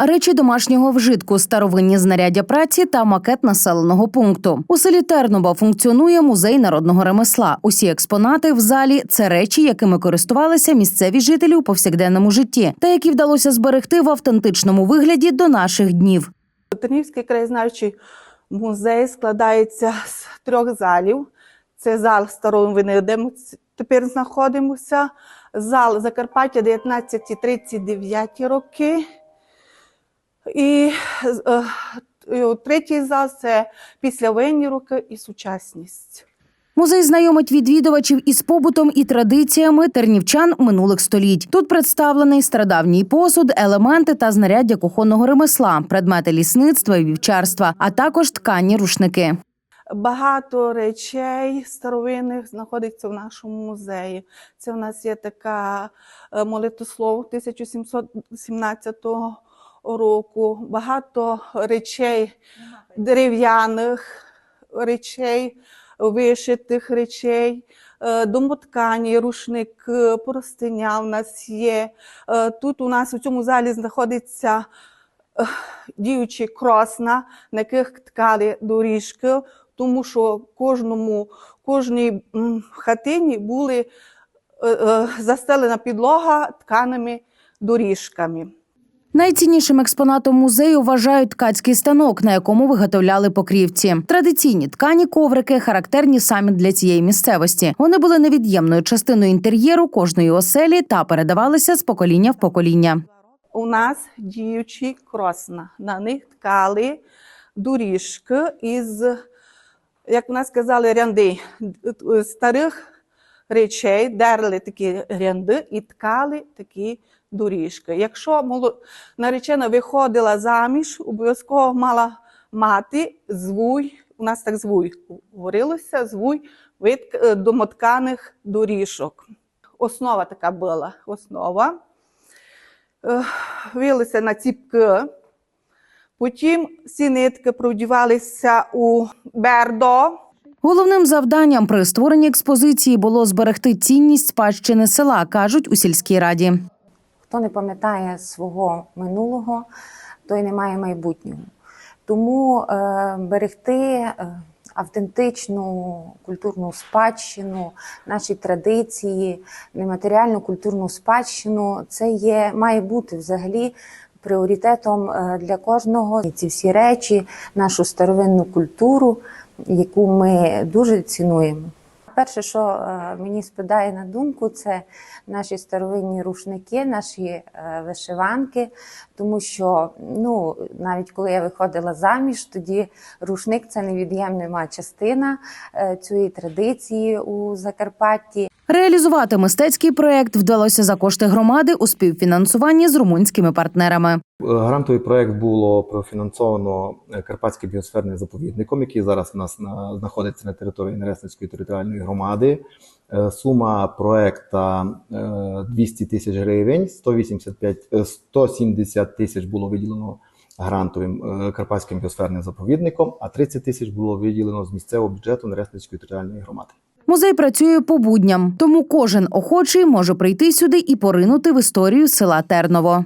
Речі домашнього вжитку, старовинні знаряддя праці та макет населеного пункту. У селі Терново функціонує музей народного ремесла. Усі експонати в залі це речі, якими користувалися місцеві жителі у повсякденному житті, та які вдалося зберегти в автентичному вигляді до наших днів. Тернівський краєзнавчий музей складається з трьох залів. Це зал старовини, де ми тепер знаходимося, зал Закарпаття 19-39 роки. І, е, е, третій зал це післявоєнні роки і сучасність. Музей знайомить відвідувачів із побутом і традиціями тернівчан минулих століть. Тут представлений стародавній посуд, елементи та знаряддя кухонного ремесла, предмети лісництва і вівчарства, а також ткані рушники. Багато речей старовинних знаходиться в нашому музеї. Це в нас є така молитослов 1717 року, багато речей дерев'яних речей, вишитих речей, е, домоткані, рушник, простиня в нас є. Е, Тут у нас у цьому залі знаходиться е, діючі кросна, на яких ткали доріжки, тому що кожному, кожній хатині були застелена підлога тканими доріжками. Найціннішим експонатом музею вважають ткацький станок, на якому виготовляли покрівці. Традиційні ткані коврики характерні саме для цієї місцевості. Вони були невід'ємною частиною інтер'єру кожної оселі та передавалися з покоління в покоління. У нас діючі кросна. На них ткали доріжки із, як у нас казали, рянди е, старих речей, дерли такі рянди і ткали такі доріжки. Якщо наречена виходила заміж, обов'язково мала мати звуй, у нас так звуй говорилося, звуй від е, домотканих доріжок. Основа така була, основа е, вилися на ціпки. Потім ці нитки продівалися у бердо. Головним завданням при створенні експозиції було зберегти цінність спадщини села, кажуть у сільській раді. Хто не пам'ятає свого минулого, той не має майбутнього. Тому е, берегти е, автентичну культурну спадщину, наші традиції, нематеріальну культурну спадщину це є, має бути взагалі пріоритетом е, для кожного. Ці всі речі, нашу старовинну культуру, яку ми дуже цінуємо. Перше, що е, мені спадає на думку, це наші старовинні рушники, наші е, вишиванки. Тому що ну, навіть коли я виходила заміж, тоді рушник це невід'ємна частина е, цієї традиції у Закарпатті. Реалізувати мистецький проект вдалося за кошти громади у співфінансуванні з румунськими партнерами. Грантовий проект було профінансовано е, Карпатським біосферним заповідником, який зараз у нас на, знаходиться на території Нересницької територіальної громади. Е, Сума проекта е, 200 тисяч гривень, 185, е, 170 тисяч було виділено грантовим е, Карпатським біосферним заповідником, а 30 тисяч було виділено з місцевого бюджету Нересницької територіальної громади. Музей працює по будням, тому кожен охочий може прийти сюди і поринути в історію села Терново.